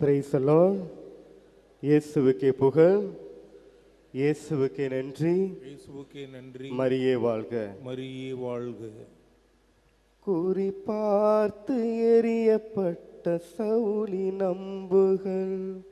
Lord. இயேசுவுக்கே புகழ். இயேசுவுக்கே நன்றி. இயேசுவுக்கே நன்றி. மரியே வாழ்க. மரியே வாழ்க. குறி பார்த்து எரியப்பட்ட சவுளி நம்புகள்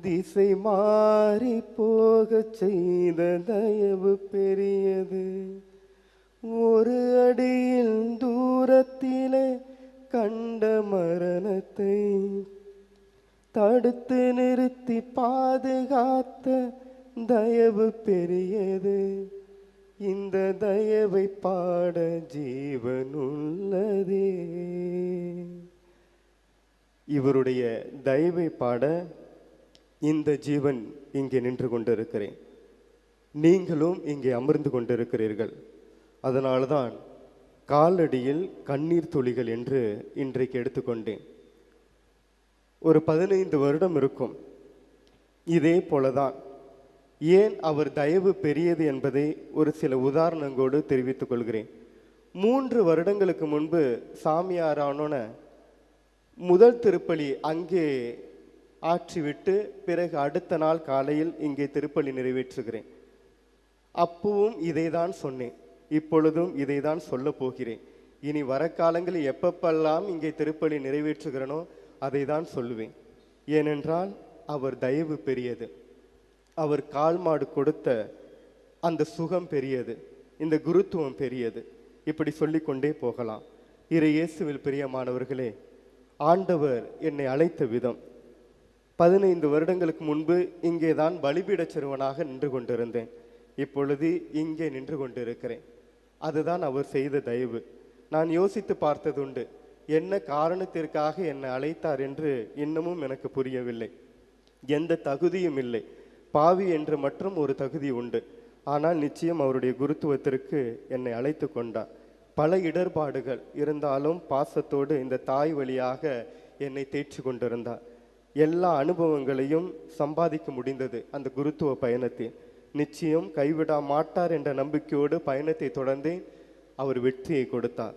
திசை மாறி போகச் செய்த தயவு பெரியது. ஒரு அடியில் தூரத்திலே கண்ட மரணத்தை தடுத்து நிறுத்தி பாதுகாத்த தயவு பெரியது. இந்த தயவை பாட ஜீவனுள்ளதே. இவருடைய தயவை பாட இந்த ஜீவன் இங்கே நின்று கொண்டிருக்கிறேன். நீங்களும் இங்கே அமர்ந்து கொண்டிருக்கிறீர்கள். அதனால்தான் காலடியில் கண்ணீர் துளிகள் என்று இன்றைக்கு எடுத்துக்கொண்டேன். ஒரு பதினைந்து வருடம் இருக்கும். இதே போலதான். ஏன் அவர் தயவு பெரியது என்பதை ஒரு சில உதாரணங்களோடு தெரிவித்துக் கொள்கிறேன். மூன்று வருடங்களுக்கு முன்பு சாமியாரானோன முதல் திருப்பலி அங்கே ஆற்றிவிட்டு பிறகு அடுத்த நாள் காலையில் இங்கே திருப்பலி நிறைவேற்றுகிறேன். அப்பவும் இதை தான் சொன்னேன். இப்பொழுதும் இதை தான் சொல்ல போகிறேன். இனி வர காலங்களில் எப்பப்பெல்லாம் இங்கே திருப்பலி நிறைவேற்றுகிறனோ அதை தான் சொல்லுவேன். ஏனென்றால் அவர் தயவு பெரியது. அவர் கால் மாடு கொடுத்த அந்த சுகம் பெரியது. இந்த குருத்துவம் பெரியது. இப்படி சொல்லிக்கொண்டே போகலாம். இறை இயேசுவில் பிரியமானவர்களே ஆண்டவர் என்னை அழைத்த விதம். பதினைந்து வருடங்களுக்கு முன்பு இங்கே தான் வழிபிடச் சிறுவனாக நின்று கொண்டிருந்தேன். இப்பொழுது இங்கே நின்று கொண்டிருக்கிறேன். அதுதான் அவர் செய்த தயவு. நான் யோசித்து பார்த்ததுண்டு என்ன காரணத்திற்காக என்னை அழைத்தார் என்று இன்னமும் எனக்கு புரியவில்லை. எந்த தகுதியும் இல்லை. பாவி என்று மற்றும் ஒரு தகுதி உண்டு. ஆனால் நிச்சயம் அவருடைய குருத்துவத்திற்கு என்னை அழைத்து கொண்டார். பல இடர்பாடுகள் இருந்தாலும் பாசத்தோடு இந்த தாய் வழியாக என்னை தேற்றி கொண்டிருந்தார். எல்லா அனுபவங்களையும் சம்பாதிக்க முடிந்தது அந்த குருத்துவ பயணத்தில் நிச்சயம் கைவிட மாட்டார் என்ற நம்பிக்கையோடு பயணத்தை தொடர்ந்து அவர் வெற்றியை கொடுத்தார்.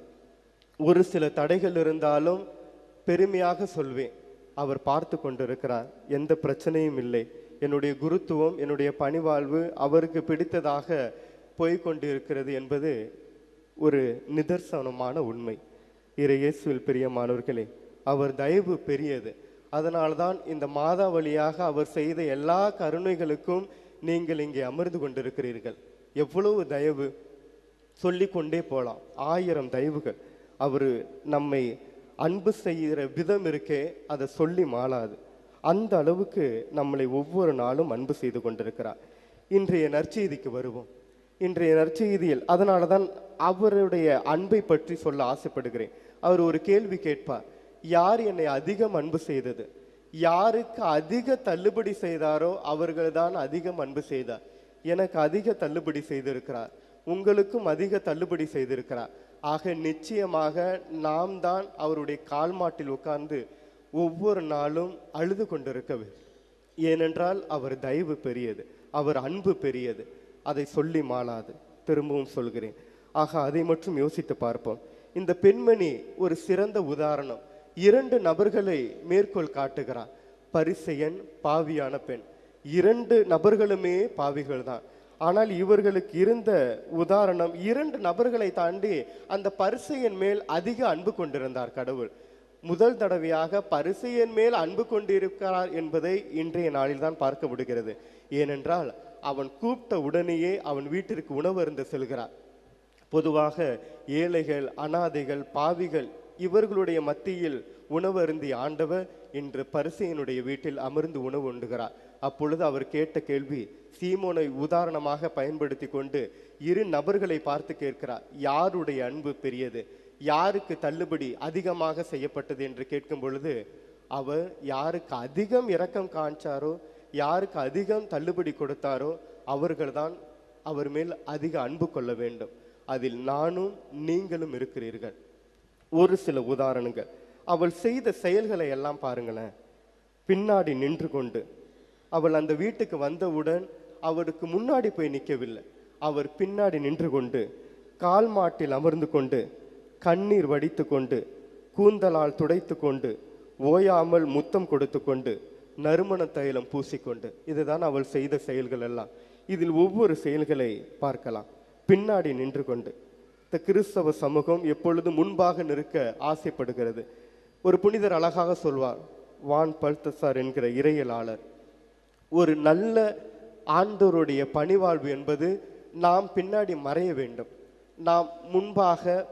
ஒரு சில தடைகள் இருந்தாலும் பெருமையாக சொல்வேன். அவர் பார்த்து கொண்டிருக்கிறார் எந்த பிரச்சனையும் இல்லை. என்னுடைய குருத்துவம் என்னுடைய பணிவாழ்வு அவருக்கு பிடித்ததாக போய்கொண்டிருக்கிறது என்பது ஒரு நிதர்சனமான உண்மை. இறை இயேசுவில் பிரியமானவர்களே அவர் தயவு பெரியது. அதனால் தான் இந்த மாதா வழியாக அவர் செய்த எல்லா கருணைகளுக்கும் நீங்கள் இங்கே அமர்ந்து கொண்டிருக்கிறீர்கள். எவ்வளவு தயவு. சொல்லிக்கொண்டே போகலாம் ஆயிரம் தயவுகள். அவர் நம்மை அன்பு செய்கிற விதம் இருக்கே அதை சொல்லி மாளாது. அந்த அளவுக்கு நம்மளை ஒவ்வொரு நாளும் அன்பு செய்து கொண்டிருக்கிறார். இன்றைய நற்செய்திக்கு வருவோம். இன்றைய நற்செய்தியில் அதனால தான் அவருடைய அன்பை பற்றி சொல்ல ஆசைப்படுகிறேன். அவர் ஒரு கேள்வி கேட்பார். யார் என்னை அதிகம் அன்பு செய்தது? யாருக்கு அதிக தள்ளுபடி செய்தாரோ அவர்கள்தான் அதிகம் அன்பு செய்தார். எனக்கு அதிக தள்ளுபடி செய்திருக்கிறார். உங்களுக்கும் அதிக தள்ளுபடி செய்திருக்கிறார். ஆக நிச்சயமாக நாம் தான் அவருடைய கால் மாட்டில் உட்கார்ந்து ஒவ்வொரு நாளும் அழுது கொண்டிருக்கவே ஏனென்றால் அவர் தயவு பெரியது அவர் அன்பு பெரியது அதை சொல்லி மாளாது. திரும்பவும் சொல்கிறேன். ஆக அதை மட்டும் யோசித்து பார்ப்போம். இந்த பெண்மணி ஒரு சிறந்த உதாரணம். இரண்டு நபர்களை மேற்கோள் காட்டுகிறார். பரிசையன் பாவியான பெண். இரண்டு நபர்களுமே பாவிகள் தான் ஆனால் இவர்களுக்கு இருந்த உதாரணம் இரண்டு நபர்களை தாண்டி அந்த பரிசையின் மேல் அதிக அன்பு கொண்டிருந்தார் கடவுள். முதல் தடவையாக பரிசையின் மேல் அன்பு கொண்டிருக்கிறார் என்பதை இன்றைய நாளில் தான் பார்க்க முடிகிறது. ஏனென்றால் அவன் கூப்பிட்ட உடனேயே அவன் வீட்டிற்கு உணவு அருந்து செல்கிறார். பொதுவாக ஏழைகள் அனாதைகள் பாவிகள் இவர்களுடைய மத்தியில் உணவு ஆண்டவர் இன்று பரிசையனுடைய வீட்டில் அமர்ந்து உணவு உண்டுகிறார். அப்பொழுது அவர் கேட்ட கேள்வி சீமோனை உதாரணமாக பயன்படுத்தி கொண்டு இரு நபர்களை பார்த்து கேட்கிறார் யாருடைய அன்பு பெரியது? யாருக்கு தள்ளுபடி அதிகமாக செய்யப்பட்டது? என்று கேட்கும் பொழுது அவர் யாருக்கு அதிகம் இரக்கம் காண்பாரோ யாருக்கு அதிகம் தள்ளுபடி கொடுத்தாரோ அவர்கள்தான் அவர் மேல் அதிக அன்பு கொள்ள வேண்டும். அதில் நானும் நீங்களும் இருக்கிறீர்கள். ஒரு சில உதாரணங்கள். அவள் செய்த செயல்களை எல்லாம் பாருங்களேன். பின்னாடி நின்று கொண்டு அவள் அந்த வீட்டுக்கு வந்தவுடன் அவருக்கு முன்னாடி போய் நிற்கவில்லை அவர் பின்னாடி நின்று கொண்டு கால் மாட்டில் அமர்ந்து கொண்டு கண்ணீர் வடித்து கொண்டு கூந்தலால் துடைத்து கொண்டு ஓயாமல் முத்தம் கொடுத்து கொண்டு நறுமண தைலம் பூசிக்கொண்டு இதுதான் அவள் செய்த செயல்கள் எல்லாம். இதில் ஒவ்வொரு செயல்களை பார்க்கலாம். பின்னாடி நின்று கொண்டு. இந்த கிறிஸ்தவ சமூகம் எப்பொழுதும் முன்பாக நிற்க ஆசைப்படுகிறது? ஒரு புனிதர் அழகாக சொல்வார் வான் பல்தசார் என்கிற இறையலாளர். ஒரு நல்ல ஆண்டோருடைய பணிவாழ்வு என்பது நாம் பின்னாடி மறைய வேண்டும். நாம் முன்பாக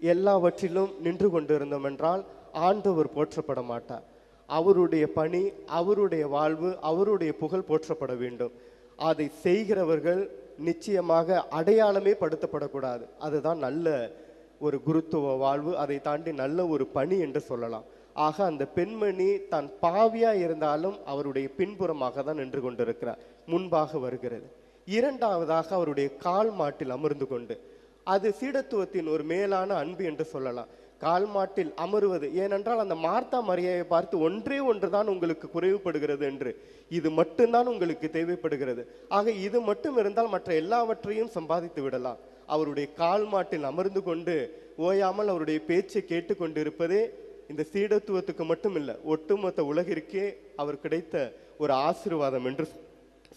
எல்லாவற்றிலும் நின்று கொண்டிருந்தோம் என்றால் ஆண்டவர் போற்றப்பட மாட்டார். அவருடைய பணி அவருடைய வாழ்வு அவருடைய புகழ் போற்றப்பட வேண்டும். அதை செய்கிறவர்கள் நிச்சயமாக அடையாளமே படுத்தப்படக்கூடாது. அதுதான் நல்ல ஒரு குருத்துவ வாழ்வு அதை தாண்டி நல்ல ஒரு பணி என்று சொல்லலாம். ஆக அந்த பெண்மணி தான் பாவியா இருந்தாலும் அவருடைய பின்புறமாக தான் நின்று கொண்டிருக்கிறார். முன்பாக வருகிறது. இரண்டாவதாக அவருடைய கால் மாட்டில் அமர்ந்து கொண்டு. அது சீடத்துவத்தின் ஒரு மேலான அன்பு என்று சொல்லலாம். கால் மாட்டில் அமருவது ஏனென்றால் அந்த மார்த்தா மரியாதை பார்த்து ஒன்றே ஒன்றுதான் உங்களுக்கு குறைவுபடுகிறது என்று. இது மட்டும்தான் உங்களுக்கு தேவைப்படுகிறது. ஆக இது மட்டும் இருந்தால் மற்ற எல்லாவற்றையும் சம்பாதித்து விடலாம். அவருடைய கால் மாட்டில் அமர்ந்து கொண்டு ஓயாமல் அவருடைய பேச்சை கேட்டுக்கொண்டிருப்பதே இந்த சீடத்துவத்துக்கு மட்டும் இல்லை ஒட்டுமொத்த உலகிற்கே அவர் கிடைத்த ஒரு ஆசீர்வாதம் என்று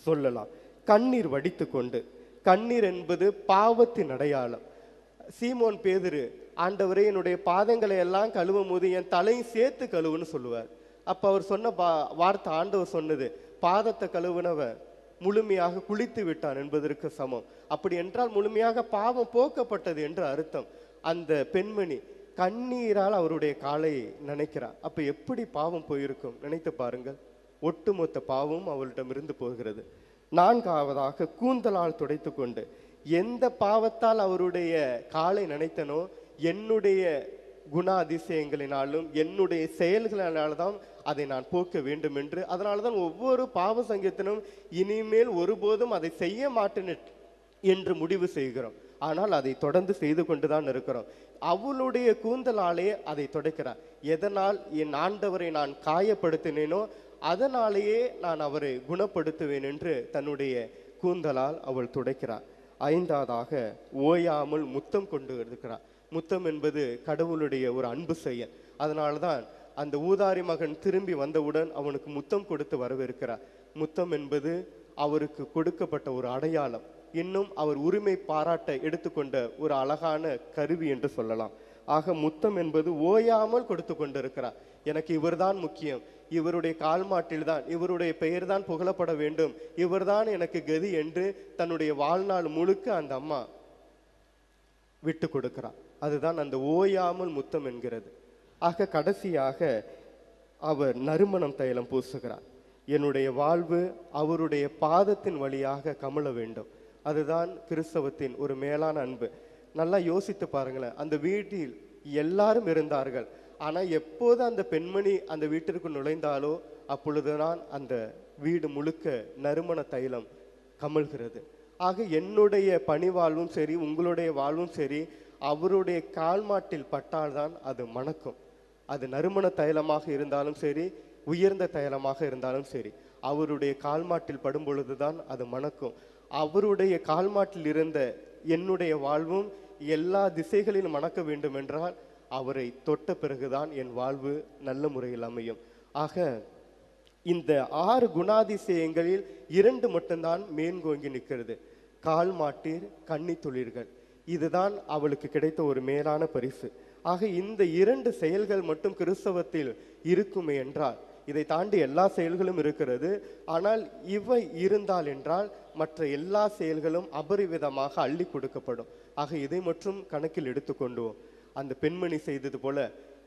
சொல்லலாம். கண்ணீர் வடித்து கொண்டு கண்ணீர் என்பது பாவத்தின் அடையாளம். சீமோன் பேதுரு ஆண்டவரே என்னுடைய பாதங்களை எல்லாம் கழுவும் போது என் தலையும் சேர்த்து கழுவுன்னு சொல்லுவார். அப்போ அவர் சொன்ன பா வார்த்தை ஆண்டவர் சொன்னது பாதத்தை கழுவுனவன் முழுமையாக குளித்து விட்டான் என்பதற்கு சமம். அப்படி என்றால் முழுமையாக பாவம் போக்கப்பட்டது என்று அர்த்தம். அந்த பெண்மணி கண்ணீரால் அவருடைய காலை நினைக்கிறார். அப்போ எப்படி பாவம் போயிருக்கும்? நினைத்து பாருங்கள். ஒட்டுமொத்த பாவமும் அவளிடமிருந்து போகிறது. நான்காவதாக கூந்தலால் துடைத்து கொண்டு எந்த பாவத்தால் அவருடைய காலை நினைத்தனோ என்னுடைய குண அதிசயங்களினாலும் என்னுடைய செயல்களினால்தான் தான் அதை நான் போக்க வேண்டும் என்று அதனால தான் ஒவ்வொரு பாவ சங்கத்தினும் இனிமேல் ஒருபோதும் அதை செய்ய மாட்டேன் என்று முடிவு செய்கிறோம். ஆனால் அதை தொடர்ந்து செய்து கொண்டு தான் இருக்கிறோம். அவளுடைய கூந்தலாலே அதை துடைக்கிறார். எதனால் என் ஆண்டவரை நான் காயப்படுத்தினேனோ அதனாலேயே நான் அவரை குணப்படுத்துவேன் என்று தன்னுடைய கூந்தலால் அவள் துடைக்கிறார். ஐந்தாவதாக ஓயாமல் முத்தம் கொண்டு இருக்கிறார். முத்தம் என்பது கடவுளுடைய ஒரு அன்பு செயல். அதனால்தான் அந்த ஊதாரி மகன் திரும்பி வந்தவுடன் அவனுக்கு முத்தம் கொடுத்து வரவேற்கிறார். முத்தம் என்பது அவருக்கு கொடுக்கப்பட்ட ஒரு அடையாளம். இன்னும் அவர் உரிமை பாராட்ட எடுத்துக்கொண்ட ஒரு அழகான கருவி என்று சொல்லலாம். ஆக முத்தம் என்பது ஓயாமல் கொடுத்து கொண்டிருக்கிறார். எனக்கு இவர்தான் முக்கியம். இவருடைய கால்மாட்டில் தான் இவருடைய பெயர் தான் புகழப்பட வேண்டும். இவர்தான் எனக்கு கதி என்று தன்னுடைய வாழ்நாள் முழுக்க அந்த அம்மா விட்டு கொடுக்கிறார். அதுதான் அந்த ஓயாமல் முத்தம் என்கிறது. ஆக கடைசியாக அவர் நறுமணம் தைலம் பூசுகிறார். என்னுடைய வாழ்வு அவருடைய பாதத்தின் வழியாக கமழ வேண்டும். அதுதான் கிறிஸ்தவத்தின் ஒரு மேலான அன்பு. நல்லா யோசித்து பாருங்களேன். அந்த வீட்டில் எல்லாரும் இருந்தார்கள். ஆனால் எப்போது அந்த பெண்மணி அந்த வீட்டிற்கு நுழைந்தாலோ அப்பொழுதுதான் அந்த வீடு முழுக்க நறுமண தைலம் கமழ்கிறது. ஆக என்னுடைய பணி வாழ்வும் சரி உங்களுடைய வாழ்வும் சரி அவருடைய கால்மாட்டில் பட்டால்தான் அது மணக்கும். அது நறுமண தைலமாக இருந்தாலும் சரி உயர்ந்த தைலமாக இருந்தாலும் சரி அவருடைய கால்மாட்டில் படும் பொழுதுதான் அது மணக்கும். அவருடைய கால்மாட்டில் இருந்த என்னுடைய வாழ்வும் எல்லா திசைகளிலும் மணக்க வேண்டும் என்றால் அவரை தொட்ட பிறகுதான் என் வாழ்வு நல்ல முறையில் அமையும். ஆக இந்த ஆறு குணாதிசயங்களில் இரண்டு மட்டும்தான் மேன்கோங்கி நிற்கிறது. கால் மாட்டீர் கன்னி தொழில்கள் இதுதான் அவளுக்கு கிடைத்த ஒரு மேலான பரிசு. ஆக இந்த இரண்டு செயல்கள் மட்டும் கிறிஸ்தவத்தில் இருக்குமே என்றால் இதை தாண்டி எல்லா செயல்களும் இருக்கிறது. ஆனால் இவை இருந்தால் என்றால் மற்ற எல்லா செயல்களும் அபரிவிதமாக அள்ளி கொடுக்கப்படும். ஆக இதை மட்டும் கணக்கில் எடுத்துக்கொண்டுவோம் அந்த பெண்மணி செய்தது போல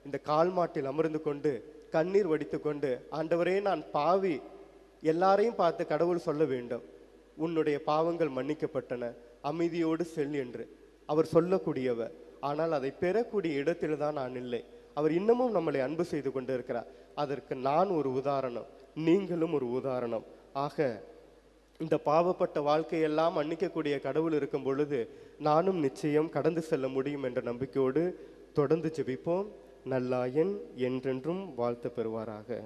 இந்த கால் மாட்டில் அமர்ந்து கொண்டு கண்ணீர் வடித்து கொண்டு ஆண்டவரே நான் பாவி. எல்லாரையும் பார்த்து கடவுள் சொல்ல வேண்டும். உன்னுடைய பாவங்கள் மன்னிக்கப்பட்டன. அமைதியோடு செல் என்று. அவர் சொல்லக்கூடியவர். ஆனால் அதை பெறக்கூடிய இடத்தில் தான் நான் இல்லை. அவர் இன்னமும் நம்மளை அன்பு செய்து கொண்டு இருக்கிறார் அதற்கு நான் ஒரு உதாரணம். நீங்களும் ஒரு உதாரணம். ஆக இந்த பாவப்பட்ட வாழ்க்கையெல்லாம் மன்னிக்கக்கூடிய கடவுள் இருக்கும் பொழுது நானும் நிச்சயம் கடந்து செல்ல முடியும் என்ற நம்பிக்கையோடு தொடர்ந்து ஜெபிப்போம். நல்லாயன் என்றென்றும் வாழ்த்து பெறுவாராக.